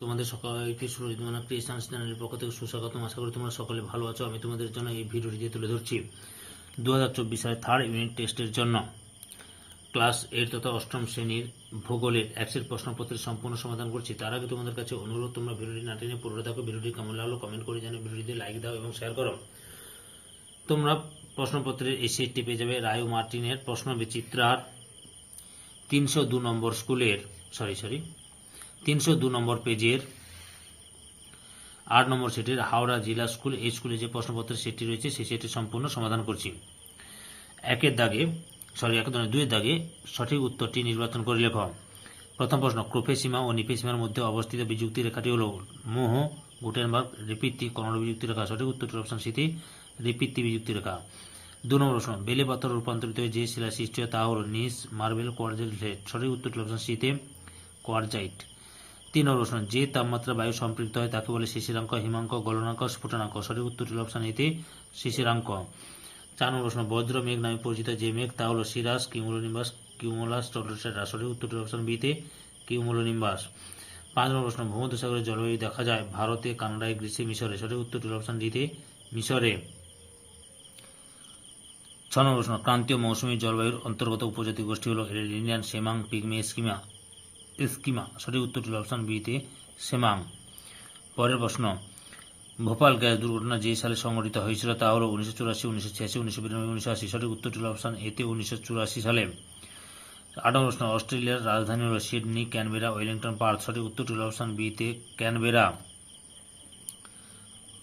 তোমাদের সকালকে সুরজিৎমানা ক্রিয়েশন চ্যানেলের পক্ষ থেকে সুস্বাগতম। আশা করি তোমরা সকলে ভালো আছো। আমি তোমাদের জন্য এই ভিডিওটি তুলে ধরছি দু হাজার চব্বিশ সালের থার্ড ইউনিট টেস্টের জন্য। ক্লাস এইট তথা অষ্টম শ্রেণির ভূগোলের একশের প্রশ্নপত্রের সম্পূর্ণ সমাধান করছি। তার আগে তোমাদের কাছে অনুরোধ, তোমরা ভিডিওটি না টেনে পুরো থাকো। ভিডিওটি কেমন লাগল কমেন্ট করে জানিয়ে ভিডিওটি লাইক দাও এবং শেয়ার করো। তোমরা প্রশ্নপত্রের এই সেটটি পেয়ে যাবে রায় মার্টিনের প্রশ্ন বিচিত্রার তিনশো দু নম্বর স্কুলের সরি সরি তিনশো দু নম্বর পেজের আট নম্বর সেটের হাওড়া জেলা স্কুল, এই স্কুলে যে প্রশ্নপত্রের সেটটি রয়েছে, সেই সেটটি সম্পূর্ণ সমাধান করছি। একের দাগে সরি এক ধরনের দুইয়ের দাগে সঠিক উত্তরটি নির্বাচন করে লেখ। প্রথম প্রশ্ন ক্রোফেসীমা ও নিফেসীমার মধ্যে অবস্থিত বিযুক্তি রেখাটি হল মোহ, গুটেনবার্গ, রিপিত্তি কর্ণ বিযুক্তি রেখা। সঠিক উত্তরটি অপশন সিতে রিপিত্তি বিযুক্তি রেখা। দু নম্বর প্রশ্ন, বেলে পাথর রূপান্তরিত হয়ে যে শিলা সৃষ্টি হয় তা হল নিস, মার্বেল, কোয়ার্জাইট সঠিক উত্তরটি অপশন সিতে কোয়ার্জাইট। তিন প্রশ্ন যে তাপমাত্রা, বায়ু সম্পৃক্ত হয়, তাকে বলে শিশিরাঙ্ক, হিমাঙ্ক, গলনাঙ্ক, স্ফুটনাঙ্ক। সঠিক উত্তরটি অপশন এতে শিশিরাঙ্ক। চার প্রশ্ন বজ্র, মেঘ নামে পরিচিত যে মেঘ, তা হল সিরাস কিউমুলোনিম্বাস কিউমুলাস টলোসেটা সঠিক উত্তরটি অপশন বিতে কিউমুলোনিম্বাস পাঁচ নম্বর প্রশ্ন ভূমধ্যসাগরের জলবায়ু দেখা যায়, ভারতে, কানাডায়, গ্রীসে, মিশরে। সঠিক উত্তরটি অপশন ডিতে মিশরে। ছ নম্বর প্রশ্ন ক্রান্তীয় মৌসুমী জলবায়ুর অন্তর্গত উপজাতি গোষ্ঠী হল ইন্ডিয়ান সেমাং পিগমে স্কিমা স্কিমা, সঠিক উত্তরটি অপশন বিতে সেমাং। পরের প্রশ্ন, ভোপাল গ্যাস দুর্ঘটনা যে সালে সংঘটিত হয়েছিল তা হল উনিশশো চুরাশি, উনিশশো ছিয়াশি, উনিশশো বিরানব্বই, উনিশশো আশি, সঠিক উত্তরটি অপশন এতে উনিশশো চুরাশি সালে। আট প্রশ্ন, অস্ট্রেলিয়ার রাজধানী হল সিডনি, ক্যানবেরা, ওয়েলিংটন পার্ক, সঠিক উত্তরটি অপশন বিতে ক্যানবেরা।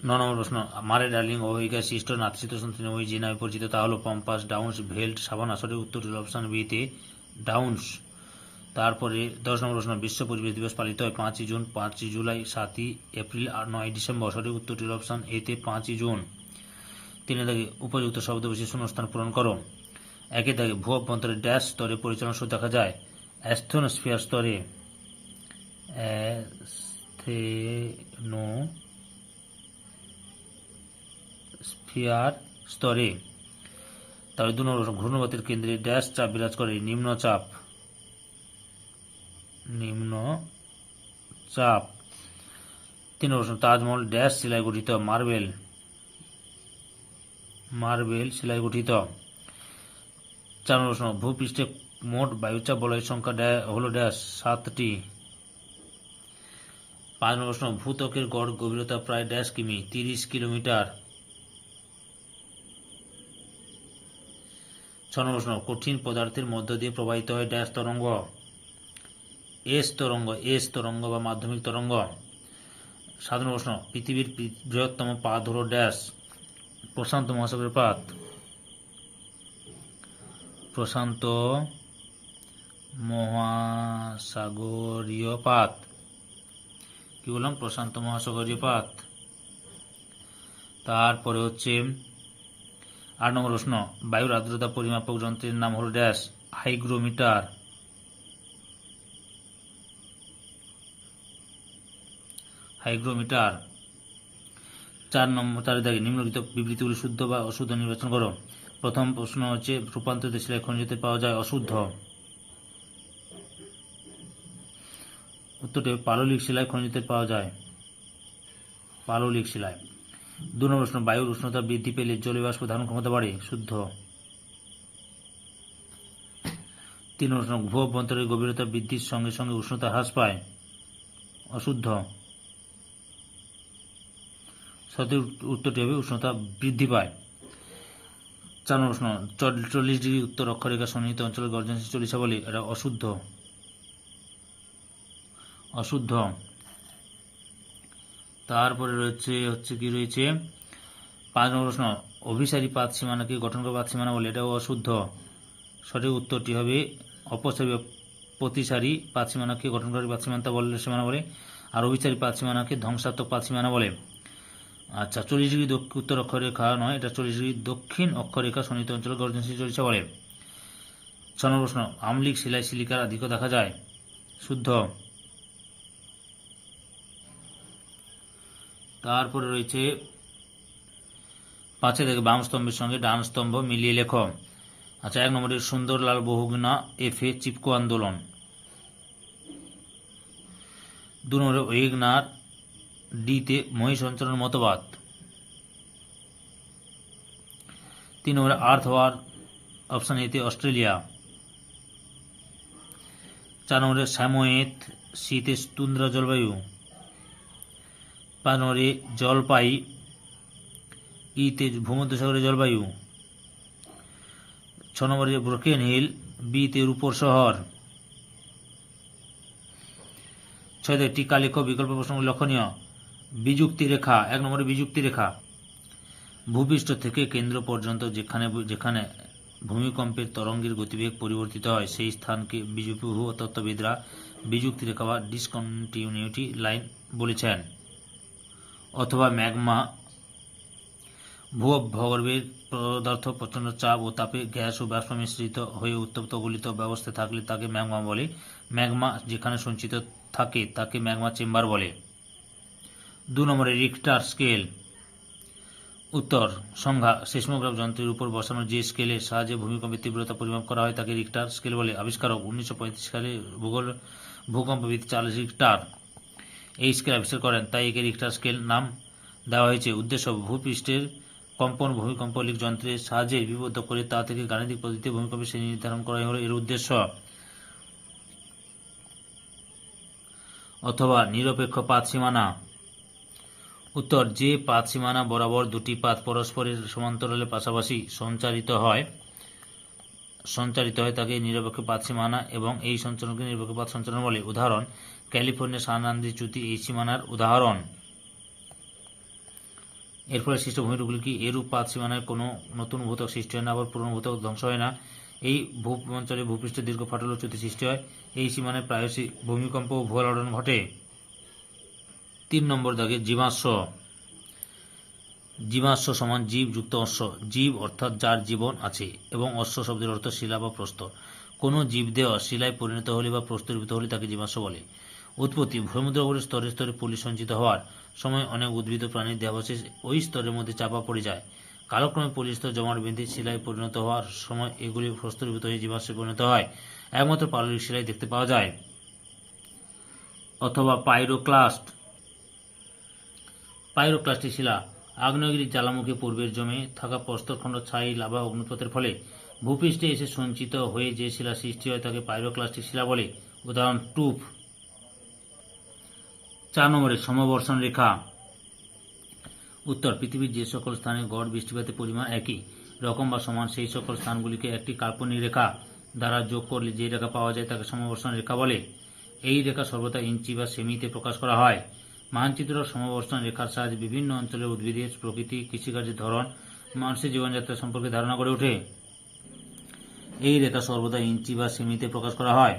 ন নম্বর প্রশ্ন, মারে ডার্লিং অবহিকা সৃষ্ট নাতিশীতোষণ তৃণমূল যে নামে পরিচিত তা হল পম্পাস, ডাউন্স, ভেল্ট সাবানা সঠিক উত্তরটি অপশন বিতে ডাউন্স। তারপরে দশ নম্বর প্রশ্ন, বিশ্ব পরিবেশ দিবস পালিত হয় পাঁচই জুন, পাঁচই জুলাই, সাতই এপ্রিল আর নয় ডিসেম্বর। সঠিক উত্তরটির অপশন এতে পাঁচই জুন। তিনে দাগে উপযুক্ত শব্দ বেশি শূন্যস্থান পূরণ করো। একে দাগে ভূ অভ্যন্তরে ড্যাশ স্তরে পরিচালনা শুরু দেখা যায়। অ্যাস্থোনোস্ফিয়ার স্তরে স্ফিয়ার স্তরে। তারপরে দু নম্বর ঘূর্ণবাতের কেন্দ্রে ড্যাশ চাপ বিরাজ করে নিম্নচাপ। নিম্ন চাপ। তিন প্রশ্ন, তাজমহল ড্যাশ শিলায় গঠিত, মার্বেল। মার্বেল শিলায় গঠিত। চার প্রশ্ন, ভূপৃষ্ঠে মোট বায়ুচাপ বলয়ের সংখ্যা হলো ড্যাশ, সাতটি। পাঁচ নম্বর প্রশ্ন, ভূত্বকের গড় গভীরতা প্রায় ড্যাশ কিমি, তিরিশ কিলোমিটার। ছ প্রশ্ন, কঠিন পদার্থের মধ্য দিয়ে প্রবাহিত হয় ড্যাশ তরঙ্গ। এস তরঙ্গ এস তরঙ্গ বা মাধ্যমিক তরঙ্গ। সাধারণ প্রশ্ন, পৃথিবীর বৃহত্তম পাত হল ড্যাশ। প্রশান্ত মহাসাগরের পাত প্রশান্ত মহাসাগরীয় পাত কি বললাম? প্রশান্ত মহাসাগরীয় পাত তারপরে হচ্ছে আট নম্বর প্রশ্ন, বায়ুর আর্দ্রতা পরিমাপক যন্ত্রের নাম হল ড্যাশ। হাইগ্রোমিটার। হাইগ্রোমিটার। চার নম্বর চার দাগে নিম্নলিখিত বিবৃতিগুলি শুদ্ধ বা অশুদ্ধ নির্বাচন করো। প্রথম প্রশ্ন হচ্ছে, রূপান্তরিত শিলায় খনিজতে পাওয়া যায় অশুদ্ধ? উত্তরটি পাললিক শিলায় খনিজতে পাওয়া যায়। পাললিক শিলায়। দু নম্বর প্রশ্ন, বায়ুর উষ্ণতা বৃদ্ধি পেলে জলীয় বাষ্প ধারণ ক্ষমতা বাড়ে, শুদ্ধ? তিন প্রশ্ন, ভূ অভ্যন্তরের গভীরতা বৃদ্ধির সঙ্গে সঙ্গে উষ্ণতা হ্রাস পায়, অশুদ্ধ? সঠিক উত্তরটি হবে উষ্ণতা বৃদ্ধি পায়। চার প্রশ্ন, চল্লিশ ডিগ্রি উত্তর অক্ষরেখা সন্নিহিত অঞ্চলের চল্লিশা বলে এটা অশুদ্ধ। অশুদ্ধ। তারপরে রয়েছে, হচ্ছে কি রয়েছে? পাঁচ নম্বর প্রশ্ন, অভিসারী পাত সীমানাকে গঠন করা পাত সীমানা বলে, এটাও অশুদ্ধ। সঠিক উত্তরটি হবে, অপসারী প্রতিসারী পাত সীমানাকে গঠনকারী পাত সীমানা বলে সীমানা বলে, আর অভিসারী পাত সীমানাকে ধ্বংসাত্মক পাত সীমানা বলে। আচ্ছা চল্লিশ ডিগ্রি উত্তর অক্ষরেখা নয়, এটা চল্লিশ ডিগ্রি দক্ষিণ অক্ষরেখা সন্নিহিত অঞ্চলে গর্জনশীল চল্লিশা বলে। ছ নম্বর প্রশ্ন, আমলিক শিলায় সিলিকার আধিক্য দেখা যায়? শুদ্ধ। তারপরে রয়েছে, পাঁচে থেকে বাম স্তম্ভের সঙ্গে ডান স্তম্ভ মিলিয়ে লেখ। আচ্ছা এক নম্বরের সুন্দরলাল বহুগুণা এফ চিপকো আন্দোলন। দু নম্বরে ওয়েগনার ডিতে মহিষ সঞ্চালনের মতবাদ। তিন নম্বরে আর্থ ওয়ার, অপশান এতে অস্ট্রেলিয়া। চার নম্বরে স্যামোয়েত, শীতে তুন্দ্রা জলবায়ু। পাঁচ নম্বরে জলপাই, ইতে ভূমধ্যসাগরের জলবায়ু। ছ নম্বরে ব্রোকেন হিল, বিতে রূপর শহর। ছয় টিকা লেখ বিকল্প প্রশ্ন লক্ষণীয়। বিযুক্তি রেখা, এক নম্বরে বিযুক্তি রেখা। ভূপৃষ্ঠ থেকে কেন্দ্র পর্যন্ত যেখানে যেখানে ভূমিকম্পের তরঙ্গের গতিবেগ পরিবর্তিত হয়, সেই স্থানকে ভূতত্ত্ববিদরা বিযুক্তি রেখা বা ডিসকন্টিনিউটি লাইন বলেছেন। অথবা ম্যাগমা ভূগর্ভের পদার্থ প্রচণ্ড চাপ ও তাপে গ্যাস ও বাষ্প মিশ্রিত হয়ে উত্তপ্ত গলিত ব্যবস্থায় থাকলে তাকে ম্যাগমা বলে। ম্যাগমা যেখানে সঞ্চিত থাকে, তাকে ম্যাগমা চেম্বার বলে। দু নম্বরে রিক্টার স্কেল উত্তর, সংজ্ঞা সেসমোগ্রাফ যন্ত্রের উপর বসানো যে স্কেলের সাহায্যে ভূমিকম্পের তীব্রতা পরিমাপ করা হয় তাকে রিক্টার স্কেল বলে। আবিষ্কারক উনিশশো পঁয়ত্রিশ সালে ভূগোল, ভূকম্পবিদ চার্লস রিক্টার এই স্কেল আবিষ্কার করেন, তাই একে রিক্টার স্কেল নাম দেওয়া হয়েছে। উদ্দেশ্য, ভূপৃষ্ঠের কম্পন ভূমিকম্প লিক যন্ত্রের সাহায্যে বিবদ্ধ করে তা থেকে গাণিতিক পদ্ধতিতে ভূমিকম্পের শ্রেণি নির্ধারণ করা হলো। এর উদ্দেশ্য, অথবা নিরপেক্ষ পাত সীমানা। উত্তর, যে পাত সীমানা বরাবর দুটি পাত পরস্পরের সমান্তরালে পাশাপাশি সঞ্চারিত হয় সঞ্চারিত হয় তাকে নিরপেক্ষ পাত সীমানা এবং এই সঞ্চালনকে নিরপেক্ষ পাত সঞ্চালন বলে। উদাহরণ, ক্যালিফোর্নিয়া সান আন্দ্রি চ্যুতি এই সীমানার উদাহরণ। এর ফলে সৃষ্ট ভূমিরূপগুলি কি এরূপ পাত সীমানায় কোনো নতুন ভূতক সৃষ্টি হয় না, আবার পুরনো ভূতক ধ্বংস হয় না? এই ভূ অঞ্চলে ভূপৃষ্ঠে দীর্ঘ ফাটল চ্যুতি সৃষ্টি হয়। এই সীমানায় প্রায়শই ভূমিকম্প ও ভূয়ালড়ন ঘটে। তিন নম্বর দাগে জীবাশ্ম। জীবাশ্ম সমান জীব যুক্ত অশ্ব। জীব অর্থাৎ যার জীবন আছে এবং অশ্ব শব্দের অর্থ শিলা বা প্রস্তর কোনো জীব দেহ শিলায় পরিণত হলে বা প্রস্তরিত হলে তাকে জীবাশ্ম বলে। উৎপত্তি ভূমধ্যগরের স্তরে স্তরে পলি সঞ্চিত হওয়ার সময় অনেক উদ্ভিদ প্রাণীর দেহাবশেষ ওই স্তরের মধ্যে চাপা পড়ে যায়। কালক্রমে পলিস্তর জমাট বেঁধে শিলায় পরিণত হওয়ার সময় এগুলি প্রস্তরীভূত হয়ে জীবাশ্মে পরিণত হয়। একমাত্র পাললিক শিলায় দেখতে পাওয়া যায়। অথবা পাইরোক্লাস্ট পাইরোক্লাস্টিক শিলা আগ্নেয়গিরির জ্বালামুখী পূর্বের জমে থাকা প্রস্তরখণ্ড ছাই লাভা অগ্নুৎপাতের ফলে ভূপৃষ্ঠে এসে সঞ্চিত হয়ে যে শিলা সৃষ্টি হয় তাকে পাইরোক্লাস্টিক শিলা বলে। উদাহরণ টুপ চার নম্বরে সমবর্ষণ রেখা। উত্তর, পৃথিবীর যে সকল স্থানে গড় বৃষ্টিপাতের পরিমাণ একই রকম বা সমান, সেই সকল স্থানগুলিকে একটি কাল্পনিক রেখা দ্বারা যোগ করলে যে রেখা পাওয়া যায় তাকে সমবর্ষণ রেখা বলে। এই রেখা সর্বদা ইঞ্চি বা সেমিতে প্রকাশ করা হয়। মানচিত্র সমবর্ষণ রেখার সাহায্যে বিভিন্ন অঞ্চলের উদ্ভিদের প্রকৃতি কৃষিকার্যের ধরন, মানুষের জীবনযাত্রা সম্পর্কে ধারণা করে ওঠে। এই রেখা সর্বদা ইঞ্চি বা সেমিতে প্রকাশ করা হয়।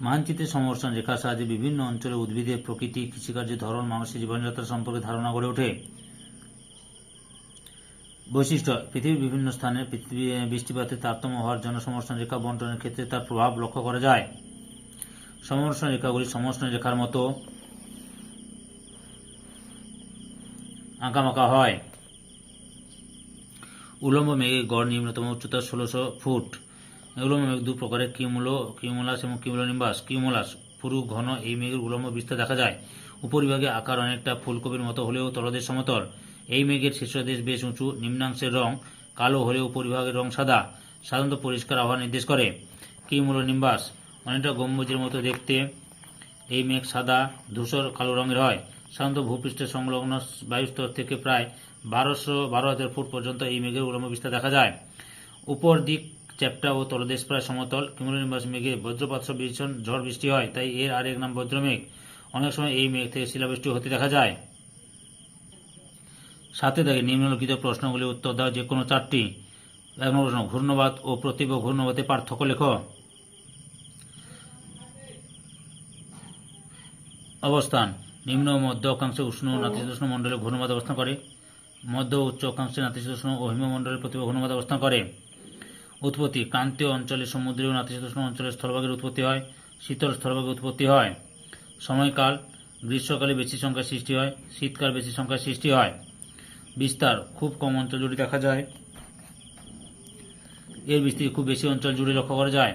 মানচিত্রের সমবর্ষণ রেখার সাহায্যে বিভিন্ন অঞ্চলের উদ্ভিদের প্রকৃতি কৃষিকার্যের ধরন, মানুষের জীবনযাত্রা সম্পর্কে ধারণা করে ওঠে। বৈশিষ্ট্য, পৃথিবীর বিভিন্ন স্থানে বৃষ্টিপাতের তারতম্য হওয়ার জন্য সমর্ষণ রেখা বন্টনের ক্ষেত্রে তার প্রভাব লক্ষ্য করা যায়। সমর্ষণ রেখাগুলি সমর্ষণ রেখার মতো আঁকামাকা হয়। উলম্ব মেঘের গড় নিম্নতম উচ্চতা ষোলোশো ফুট। উলম্ব মেঘ দু প্রকারের কিউমুলো কিউমুলাস এবং কিউমুলোনিম্বাস কিউমুলাস পুরু, ঘন এই মেঘের উলম্ব বিস্তার দেখা যায়। উপরিভাগে আকার অনেকটা ফুলকপির মতো হলেও তলদেশ সমতল। এই মেঘের শীর্ষদেশ বেশ উঁচু, নিম্নাংশের রং কালো হলেও উপরিভাগের রং সাদা। সাধারণত পরিষ্কার আবহাওয়া নির্দেশ করে। কিউমুলোনিম্বাস অনেকটা গম্বুজের মতো দেখতে। এই মেঘ সাদা, ধূসর, কালো রঙের হয়। সাধারণত ভূপৃষ্ঠের সংলগ্ন বায়ুস্তর থেকে প্রায় বারোশো বারো হাজার ফুট পর্যন্ত এই মেঘের উলম্ব বিস্তার দেখা যায়। উপর দিক চ্যাপ্টা ও তলদেশ প্রায় সমতল। কিমুলনিবাস মেঘে বজ্রপাত ভীষণ ঝড় বৃষ্টি হয়, তাই এর আরেক নাম বজ্রমেঘ। অনেক সময় এই মেঘ থেকে শিলাবৃষ্টি হতে দেখা যায়। সাথে থাকে নিম্নলিখিত প্রশ্নগুলির উত্তর দাও যে কোনো চারটি। এক নম্বর প্রশ্ন ঘূর্ণবাদ ও প্রতিভ ঘূর্ণবাদের পার্থক্য লেখো। অবস্থান নিম্ন মধ্য অক্ষাংশে উষ্ণ ও নাতিশীতোষ্ণ মণ্ডলে ঘূর্ণবাদ অবস্থান করে। মধ্য উচ্চ অক্ষাংশে নাতিশীতোষ্ণ ও হিমমণ্ডলে প্রতিভা ঘূর্ণবাদ অবস্থান করে। উৎপত্তি ক্রান্তীয় অঞ্চলে সমুদ্রীয় নাতিশীতোষ্ণ অঞ্চলে স্থলভাগের উৎপত্তি হয়, শীতল স্থলভাগের উৎপত্তি হয়। সময়কাল, গ্রীষ্মকালে বেশি সংখ্যায় সৃষ্টি হয়, শীতকাল বেশি সংখ্যায় সৃষ্টি হয়। বিস্তার, খুব কম অঞ্চল জুড়ে দেখা যায়। এর বিস্তৃতি খুব বেশি অঞ্চল জুড়ে লক্ষ্য করা যায়।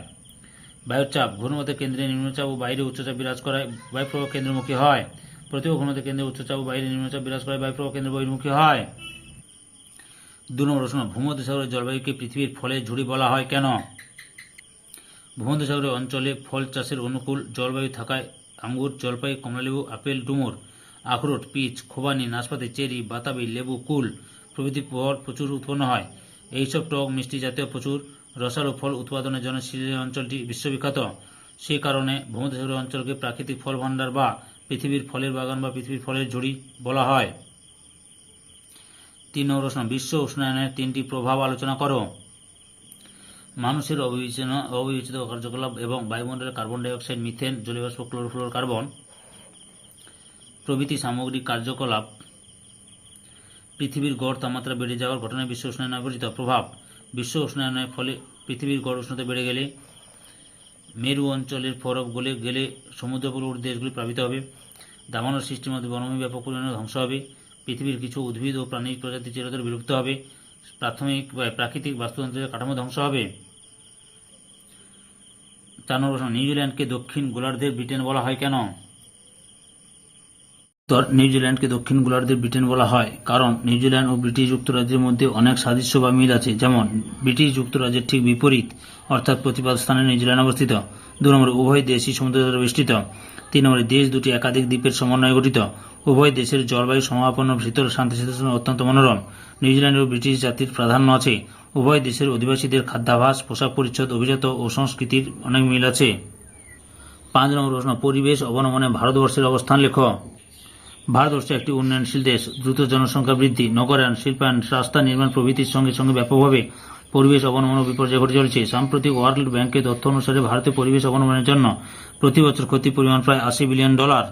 বায়ুচাপ ঘূর্ণমতের কেন্দ্রে নিম্নচাপ ও বাইরে উচ্চচাপ বিরাজ করায় বায়ুপ্রবাহ কেন্দ্রমুখী হয়। প্রতিও ঘূর্ণমতের কেন্দ্রে উচ্চচাপ বাইরে নিম্নচাপ বিরাজ করায় বায়ুপ্রবাহ কেন্দ্র বহির্মুখী হয়। দু নম্বর প্রশ্ন ভূমধ্যসাগরের জলবায়ুকে পৃথিবীর ফলের ঝুড়ি বলা হয় কেন? ভূমধ্যসাগরের অঞ্চলে ফল চাষের অনুকূল জলবায়ু থাকায় আঙ্গুর, জলপাই, কমলালেবু, আপেল, ডুমুর, আখরোট, পিচ, খোবানি, নাশপাতি, চেরি, বাতাবি, লেবু, কুল প্রভৃতি ফল প্রচুর উৎপন্ন হয়। এইসব টক, মিষ্টি জাতীয় প্রচুর রসালো ফল উৎপাদনের জন্য সিলেট অঞ্চলটি বিশ্ববিখ্যাত। সে কারণে ভূমধ্যসাগর অঞ্চলকে প্রাকৃতিক ফল ভাণ্ডার বা পৃথিবীর ফলের বাগান বা পৃথিবীর ফলের ঝুড়ি বলা হয়। তিন নম্বর প্রশ্ন, বিশ্ব উষ্ণায়নের তিনটি প্রভাব আলোচনা করো। মানুষের অবিবেচনা, অবিবেচিত কার্যকলাপ এবং বায়ুমণ্ডলের কার্বন ডাইঅক্সাইড, মিথেন, জলীয়বাষ্প ক্লোরোফ্লোর কার্বন প্রভৃতি সামগ্রিক কার্যকলাপ পৃথিবীর গড় তাপমাত্রা বেড়ে যাওয়ার ঘটনায় বিশ্ব উষ্ণায়ন পরিচিত প্রভাব। বিশ্ব উষ্ণায়নের ফলে পৃথিবীর গড় উষ্ণতা বেড়ে গেলে মেরু অঞ্চলের ফরক গলে গেলে সমুদ্রপূর্ববর্তী দেশগুলি প্লাবিত হবে। দাবানল সৃষ্টির মধ্যে বনভূমি ব্যাপক পরিমাণে ধ্বংস হবে। পৃথিবীর কিছু উদ্ভিদ ও প্রাণী প্রজাতি চিরতরে বিলুপ্ত হবে। প্রাথমিক প্রাকৃতিক বাস্তুতন্ত্রের কাঠামো ধ্বংস হবে। চার নিউজিল্যান্ডকে দক্ষিণ গোলার্ধের ব্রিটেন বলা হয় কেন? নিউজিল্যান্ডকে দক্ষিণ গোলার্ধের ব্রিটেন বলা হয়। কারণ নিউজিল্যান্ড ও ব্রিটিশ যুক্তরাজ্যের মধ্যে অনেক সাদৃশ্য বা মিল আছে। যেমন, ব্রিটিশ যুক্তরাজ্যের ঠিক বিপরীত, অর্থাৎ প্রতিপাদ স্থানে নিউজিল্যান্ড অবস্থিত। দু নম্বরে, উভয় দেশই সমুদ্র বেষ্টিত। তিন নম্বরে, দেশ দুটি একাধিক দ্বীপের সমন্বয়ে গঠিত। উভয় দেশের জলবায়ু সমাপন্ন শীতল শান্তিশীতোষ্ণ অত্যন্ত মনোরম। নিউজিল্যান্ড ও ব্রিটিশ জাতির প্রাধান্য আছে। উভয় দেশের অধিবাসীদের খাদ্যাভাস, পোশাক পরিচ্ছদ, অভিজাত ও সংস্কৃতির অনেক মিল আছে। পাঁচ নম্বর প্রশ্ন, পরিবেশ অবনমনে ভারতবর্ষের অবস্থান লেখ। ভারতবর্ষ একটি উন্নয়নশীল দেশ। দ্রুত জনসংখ্যা বৃদ্ধি নগরায়ন শিল্পায়ন, রাস্তা নির্মাণ প্রভৃতির সঙ্গে সঙ্গে ব্যাপকভাবে পরিবেশ অবলম্বন ও বিপর্যয় ঘটে চলেছে। সাম্প্রতিক ওয়ার্ল্ড ব্যাংকের তথ্য অনুসারে ভারতে পরিবেশ অবলম্বনের জন্য প্রতি বছর ক্ষতির পরিমাণ প্রায় আশি বিলিয়ন ডলার।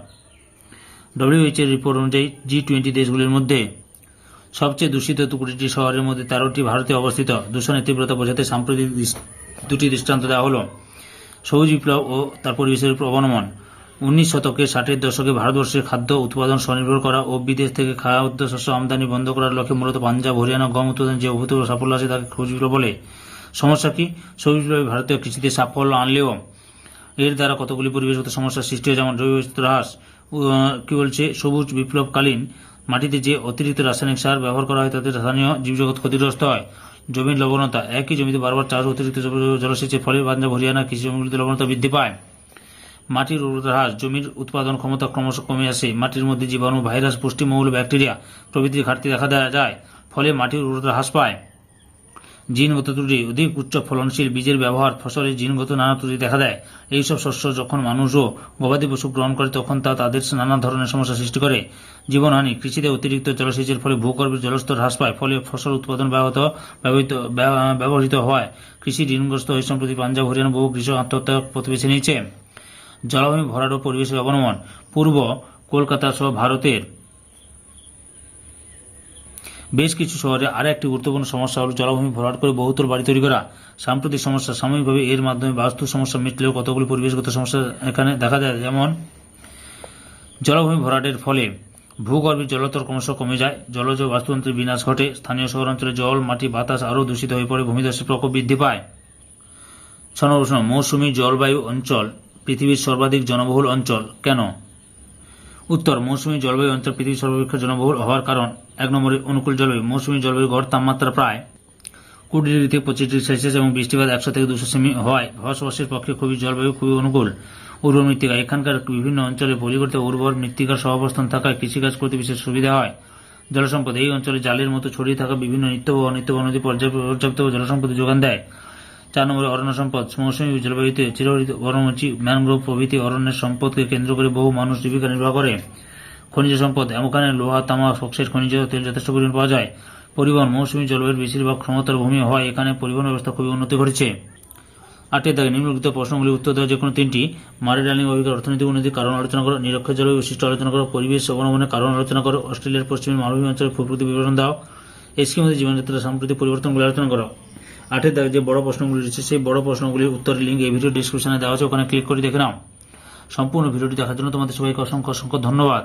ডব্লিউএইচ এর রিপোর্ট অনুযায়ী জি টোয়েন্টি দেশগুলির মধ্যে সবচেয়ে দূষিত কুড়িটি শহরের মধ্যে তেরোটি ভারতে অবস্থিত। দূষণের তীব্রতা বোঝাতে সাম্প্রতিক দুটি দৃষ্টান্ত দেওয়া হলো। সবুজ বিপ্লব ও তার পরিবেশের উপর অবনমন। উনিশ শতকে ষাটের দশকে ভারতবর্ষের খাদ্য উৎপাদন স্বনির্ভর করা ও বিদেশ থেকে খাদ্য শস্য আমদানি বন্ধ করার লক্ষ্যে মূলত পাঞ্জাব, হরিয়ানা, গম উৎপাদন যে অভূতপূর্ব সাফল্য আছে তাকে বিপ্লব বলে। সমস্যা কি? সবুজ ভারতীয় কৃষিতে সাফল্য আনলেও এর দ্বারা কতগুলি পরিবেশগত সমস্যার সৃষ্টি হয় যেমন জৈব হ্রাস কি বলছে, সবুজ বিপ্লবকালীন মাটিতে যে অতিরিক্ত রাসায়নিক সার ব্যবহার করা হয় তাতে স্থানীয় জীবজগৎ ক্ষতিগ্রস্ত হয়। জমির লবণতা, একই জমিতে বারবার চাষ অতিরিক্ত জলসেচের ফলে পাঞ্জাব, হরিয়ানা কৃষি জমিগুলিতে লবণতা বৃদ্ধি পায়। মাটির উর্বরতা হ্রাস জমির উৎপাদন ক্ষমতা ক্রমশ কমে আসে। মাটির মধ্যে জীবাণু, ভাইরাস, পুষ্টিমৌল, ব্যাকটেরিয়া প্রভৃতির ঘাটতি দেখা দেওয়া যায়, ফলে মাটির উর্বরতা হ্রাস পায় জিনগত ত্রুটি, অধিক উচ্চ ফলনশীল বীজের ব্যবহার, ফসলের জিনগত নানা ত্রুটি দেখা দেয়। এইসব শস্য যখন মানুষ ও গবাদি পশু গ্রহণ করে, তখন তা তাদের নানা ধরনের সমস্যা সৃষ্টি করে। জীবনহানি, কৃষিতে অতিরিক্ত জলসেচের ফলে ভূগর্ভের জলস্তর হ্রাস পায়, ফলে ফসল উৎপাদন ব্যাহত, ব্যবহৃত ব্যবহৃত হয়। কৃষি ঋণগ্রস্ত হয়ে সম্প্রতি পাঞ্জাব হরিয়ানা বহু কৃষক আত্মহত্যা বেছে নিয়েছে। জলবায়ু ভরাট ও পরিবেশের অবনমন পূর্ব কলকাতা সহ ভারতের। বেশ কিছু শহরে আর একটি গুরুত্বপূর্ণ সমস্যা হল জলাভূমি ভরাট করে বহুতল বাড়ি তৈরি করা। সাম্প্রতিক সমস্যা সাময়িকভাবে এর মাধ্যমে বাস্তু সমস্যা মিটলেও কতগুলি পরিবেশগত সমস্যা এখানে দেখা যায়, যেমন জলাভূমি ভরাটের ফলে ভূগর্ভে জলতর ক্রমশ কমে যায়, জলজ বাস্তুতন্ত্রের বিনাশ ঘটে, স্থানীয় শহরাঞ্চলে জল, মাটি, বাতাস আরও দূষিত হয়ে পড়ে, ভূমিধসের প্রকোপ বৃদ্ধি পায়। ছ নম্বর প্রশ্ন মৌসুমী জলবায়ু অঞ্চল পৃথিবীর সর্বাধিক জনবহুল অঞ্চল। কেন? উত্তর, মৌসুমী জলবায়ু অঞ্চল পৃথিবীর সর্বাপেক্ষা জনবহুল হওয়ার কারণ। এক নম্বরে অনুকূল জলবায়ু। মৌসুমী জলবায়ু গড় তাপমাত্রা প্রায় কুড়ি ডিগ্রি থেকে পঁচিশ ডিগ্রি সেলসিয়াস এবং বৃষ্টিপাত একশো থেকে দুশো সেমি হয়। বসবাসের পক্ষে খুবই জলবায়ু খুবই অনুকূল। উর্বর মৃত্তিকা। এখানকার বিভিন্ন অঞ্চলে পরিবর্তে উর্বর মৃত্তিকার সহাবস্থান থাকায় কৃষিকাজ করতে বিশেষ সুবিধা হয়। জলসম্পদ। এই অঞ্চলে জালের মতো ছড়িয়ে থাকা বিভিন্ন নিত্য ও অনিত্য নদী পর্যাপ্ত পর্যাপ্ত জলসম্পদ যোগান দেয়। চার নম্বরে অরণ্য সম্পদ। মৌসুমী জলবায়ুতে চিরহরিত বনমচি ম্যানগ্রোভ প্রভৃতি অরণ্যের সম্পদকে কেন্দ্র করে বহু মানুষ জীবিকা নির্বাহ করে। খনিজ সম্পদ এমনখানে লোহা, তামা বক্সের খনিজ তেল যথেষ্ট পরিমাণ পাওয়া যায়। পরিবহন, মৌসুমী জলবায়ুর বেশিরভাগ ক্ষমতার ভূমি হয় এখানে পরিবহন ব্যবস্থা খুবই উন্নতি ঘটেছে। আটের দাগে নিম্নলিখিত প্রশ্নগুলি উত্তর দেওয়া যে কোনো তিনটি মারি ডালিং অভিজ্ঞ অর্থনৈতিক উন্নতির কারণ আলোচনা করো নিরক্ষের জলবায়ু বৈশিষ্ট্য আলোচনা করো, পরিবেশ অবলম্বনের কারণ আলোচনা করো, অস্ট্রেলিয়ার পশ্চিমী মালভূমি অঞ্চলের ভূপ্রতি বিবরণ দাও এস্কিমোদের জীবনযাত্রার সাম্প্রতিক পরিবর্তনগুলি আলোচনা করো। আটের দাগে যে বড় প্রশ্নগুলি রয়েছে, সেই বড় প্রশ্নগুলির উত্তরের লিঙ্ক এই ভিডিও ডিসক্রিপশনে দেওয়া আছে, ওখানে ক্লিক করে দেখে নাও। সম্পূর্ণ ভিডিওটি দেখার জন্য তোমাদের সবাইকে অসংখ্য অসংখ্য ধন্যবাদ।